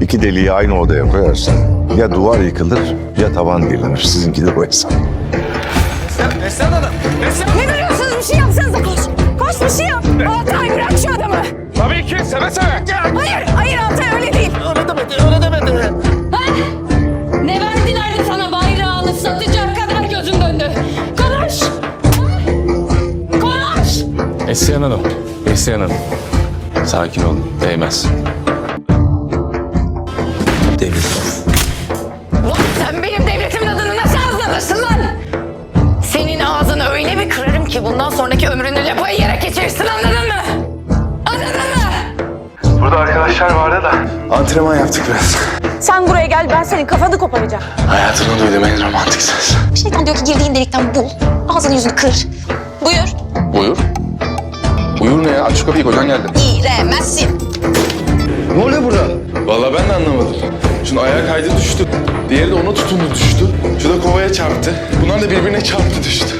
İki deliği aynı odaya koyarsan ya duvar yıkılır ya tavan delinir. Sizinki de bu hesap. Neslihan Hanım! Neslihan Ne duruyorsunuz? Bir şey yapsanıza koş. Koş bir şey yap. Altay bırak şu adamı. Tabii ki seve seve. Hayır, hayır Altay öyle değil. Öyle demedi, öyle demedi. Ha? Ne verdilerdi sana bayrağını satacak kadar gözün döndü. Konuş! Konuş! Neslihan Hanım, Neslihan Hanım. Sakin olun, değmez. Ağzını öyle bir kırarım ki bundan sonraki ömrünü lapayı yere geçirirsin anladın mı? Anladın mı? Burada arkadaşlar vardı da antrenman yaptık biraz. Sen buraya gel ben senin kafanı koparacağım. Hayatımda duydum en romantik ses. Şeytan diyor ki girdiğin delikten bul. Ağzını yüzünü kır. Buyur. Buyur. Buyur ne ya? Aç şu kapıyı, kocan geldi. Giremezsin. Ne oluyor burada? Vallahi ben de anlamadım. Şunun ayağı kaydı düştü. Diğeri de ona tutundu düştü. Şu da kovaya çarptı. Bunlar da birbirine çarptı düştü.